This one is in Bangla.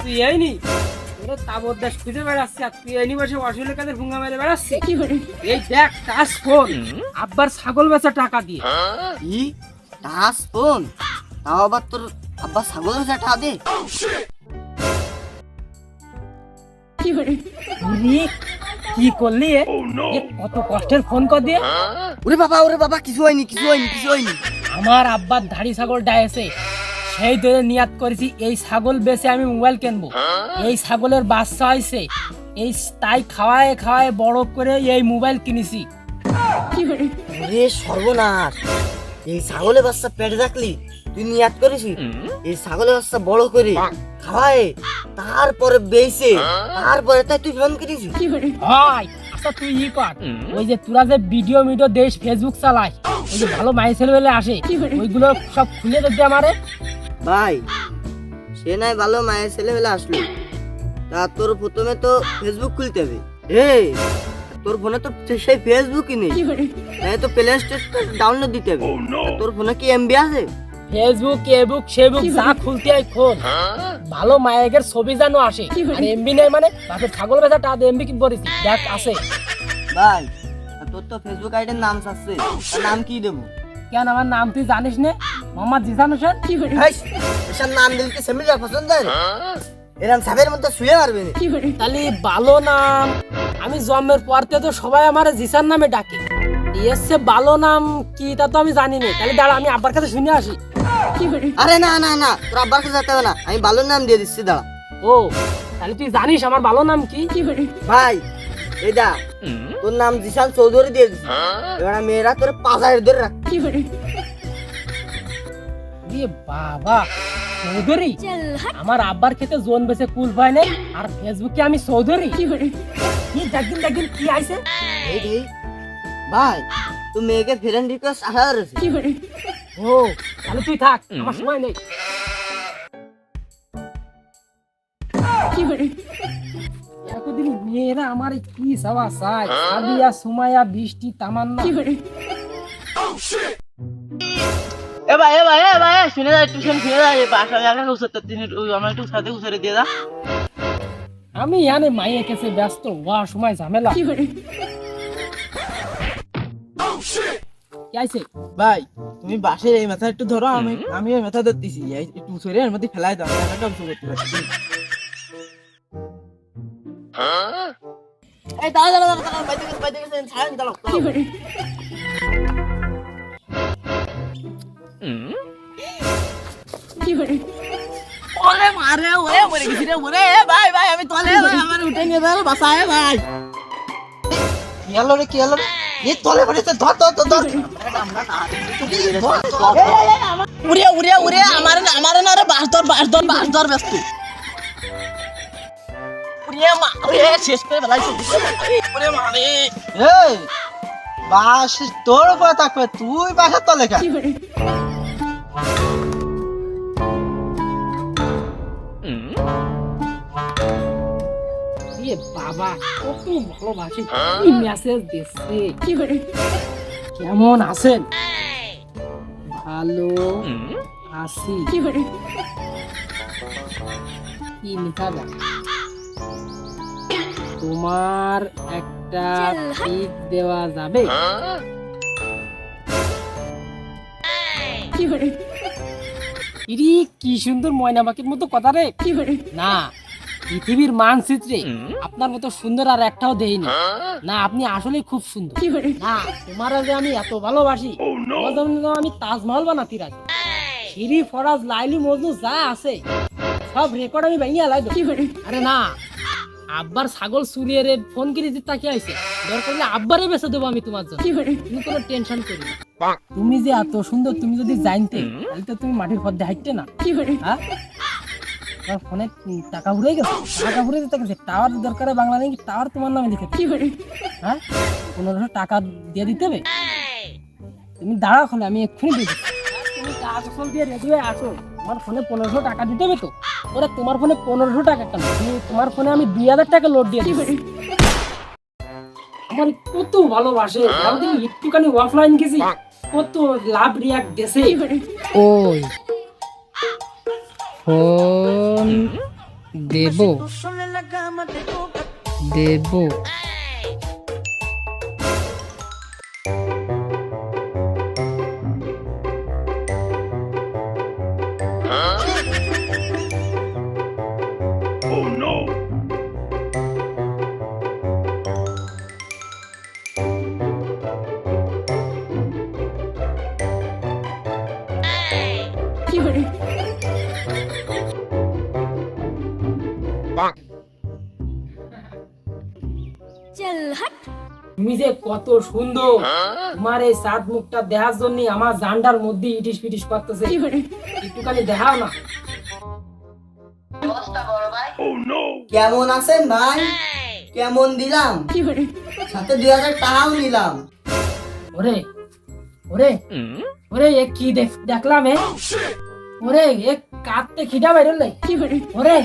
তুই এই নি। তাবদাস খুঁজে বেড়াচ্ছি আর তুই এই বসে অসুলের কাছে ভুঙ্গা মেরে বেড়াচ্ছি। এই দেখ টাচ ফোন। আব্বার ছাগল বেচা টাকা দিয়ে। ই টাস ফোন? তাও আবার তোর আব্বা ছাগল বেচা টাকা দে কি করলি এ? এ কত কষ্টের ফোন কর দিয়ে। ওরে বাবা ওরে বাবা কিছু হয়নি কিছু হয়নি কিছু হয়নি। আমার আব্বার ধাড়ি ছাগল ডায়েছে সেই ধরে নিয়াত করেছি এই ছাগল বেচে আমি মোবাইল কিনবো। এই ছাগলের বাচ্চা হয়েছে এই তাই খাওয়ায় খাওয়ায় বড় করে এই মোবাইল কিনেছি। ওরে সর্বনাশ এই ছাগলের বাচ্চা পেটে রাখলি তুই নিয়াত করিস এই ছাগলের বাচ্চা বড় করে খাওয়ায় তারপরে বেইছে তারপরে তাই তুই ফোন করিস হয় আচ্ছা তুই ই কর ওই যে তোরা যে ভিডিও মিডিও দেশ ফেসবুক চালাস ওই যে ভালো মাই ছেলেবেলে আসে ওইগুলো সব খুলে দেখবে আমারে। ভাই সে নাই ভালো মায়ের ছেলেবেলা আসলো। তা তোর প্রথমে তো ফেসবুক খুলতে হবে। এ তোর ফোনে তো সেই ফেসবুকই নেই। তাই তো প্লে স্টোর ডাউনলোড দিতে হবে। তোর ফোনে কি এমবি আছে? ফেসবুক এবুক সেবুক যা খুলতে হয় খোল। ভালো মায়ের ছবি জানো আসে। আর এমবি নেই মানে বাপের ছাগল বেচা টাকা এমবি কি করেছি দেখ আছে ভাই তা তোর তো ফেসবুক আইডির নাম আছে। নাম কি দেবো? কেন আমার নাম তুই জানিস না? মোহাম্মদ জিসান হোসেন? এসব নাম দিলে কি সেমিরা পছন্দ হয়? এরকম সাবের মধ্যে শুয়ে মারবে। তাহলে ভালো নাম আমি জন্মের পর থেকে তো সবাই আমার জিসান নামে ডাকে। এসছে ভালো নাম কি তা তো আমি জানি না। তাহলে দাঁড়া আমি আব্বার কাছে শুনে আসি। আরে না না না তোর আব্বার কাছে যেতে হবে না। আমি ভালো নাম দিয়ে দিচ্ছি দাঁড়া। ও তাহলে তুই জানিস আমার ভালো নাম কি? ভাই এটা তোর নাম জিশান চৌধুরী দিয়ে দিচ্ছি এবার মেয়েরা তোর পাঁচায়ের ধরে রাখ। এ বাবা চৌধুরী আমার আব্বার খেতে জোন বেছে কুল পায় নাই আর ফেসবুকে আমি চৌধুরী। কি দেখদিন দেখদিন কি আইছে। ভাই তুই মেয়েকে ফ্রেন্ড রিকোয়েস্ট আসা করেছে ও তাহলে তুই থাক আমার সময় নেই। এতদিন মেয়েরা আমার কি সাবা চাই সাবিয়া সুমায়া বৃষ্টি তামান্না। এ ভাই এ ভাই এ ভাই শুনে যা একটু শুনে শুনে যা এই বাসা জায়গা উসাতে তিনি আমার একটু সাথে উসারে দিয়ে দা আমি ইয়ানে মাইয়ে কেসে ব্যস্ত ওয়া সময় ঝামেলা। আইছে? ভাই তুমি বাসের এই মাথা একটু ধরো আমি আমি ওই মাথা ধরতেছি এই একটু উসরে এর মধ্যে ফেলাই দাও আমি একটা উসু করতে পারছি এই দাঁড়া দাঁড়া দাঁড়া বাইতে গেছে বাইতে গেছে ছাড়েন দাঁড়াও ওরে মারে ওরে মরে গেছি রে ওরে ভাই ভাই আমি তলে ভাই আমার উঠে নিয়ে দাও বাসায় ভাই। কি হলো রে কি হলো রে? এই তলে পড়েছে ধর ধর ধর ধর। উড়ে উড়ে উড়ে আমার আমার না রে বাস ধর বাস ধর বাস ধর ব্যস্ত। উড়ে মা উড়ে শেষ করে বেলাইছে উড়ে মারে এই বাস তোর উপরে থাকবে তুই বাসার তলে খা এ বাবা কত ভালোবাসি। কি মেসেজ দিচ্ছে কেমন আছেন? ভালো আছি। কি লেখা দেখ তোমার একটা পিক দেওয়া যাবে? ইরি কি সুন্দর ময়না পাখির মতো কথা রে। না পৃথিবীর মানচিত্রে আপনার মতো সুন্দর আর একটাও দেখিনি। না আপনি আসলে খুব সুন্দর। না তোমার যে আমি এত ভালোবাসি তো আমি তাজমহল বানাতে রাখি সিঁড়ি ফরাজ লাইলি মজনু যা আছে সব রেকর্ড আমি ভেঙে আলাই আরে না আব্বার ছাগল চুরিয়ে রে ফোন করে দিতে তাকে আইছে। দরকার হলে আব্বারে বেঁচে দেবো আমি তোমার জন্য। তুমি কোনো টেনশন করি না। তুমি যে এত সুন্দর তুমি যদি জানতে তাহলে তো তুমি মাটির পথে হাঁটতে না। হ্যাঁ? তোমার ফোনে টাকা উড়ে গেছে। টাকা উড়ে দিতে গেছে। টাওয়ার দরকারে বাংলা নাকি টাওয়ার তোমার নামে লিখে। হ্যাঁ? পনেরোশো টাকা দিয়ে দিতে হবে? তুমি দাঁড়াও ওখানে আমি এক্ষুনি দিয়ে দিচ্ছি। তুমি টাকা দিয়ে রেডি হয়ে আসো। তোমার ফোনে পনেরোশো টাকা দিতে হবে তো। ওরা তোমার ফোনে পনেরোশো টাকা কেন? তুমি- তোমার ফোনে আমি দুই হাজার টাকা লোড দিয়ে দিচ্ছি। আমার কত ভালোবাসে। একটুখানি অফলাইন গেছি, কত লাভ রিয়াক্ট দেশে। ওই ফোন দেব। দেব। তুমি যে কত সুন্দর। তোমার এই সাত মুখটা দেখার জন্য আমার জান্ডার মধ্যে ইটিস পিটিস করতেছে। একটুখানি দেখাও না। কেমন আছেন ভাই? কেমন দিলাম? সাথে দুই হাজার টাকাও নিলাম। ওরে ওরে ওরে এ কি দেখ দেখলাম এ? ওরে এ কাঁদতে খিদা বেরোলে। ওরে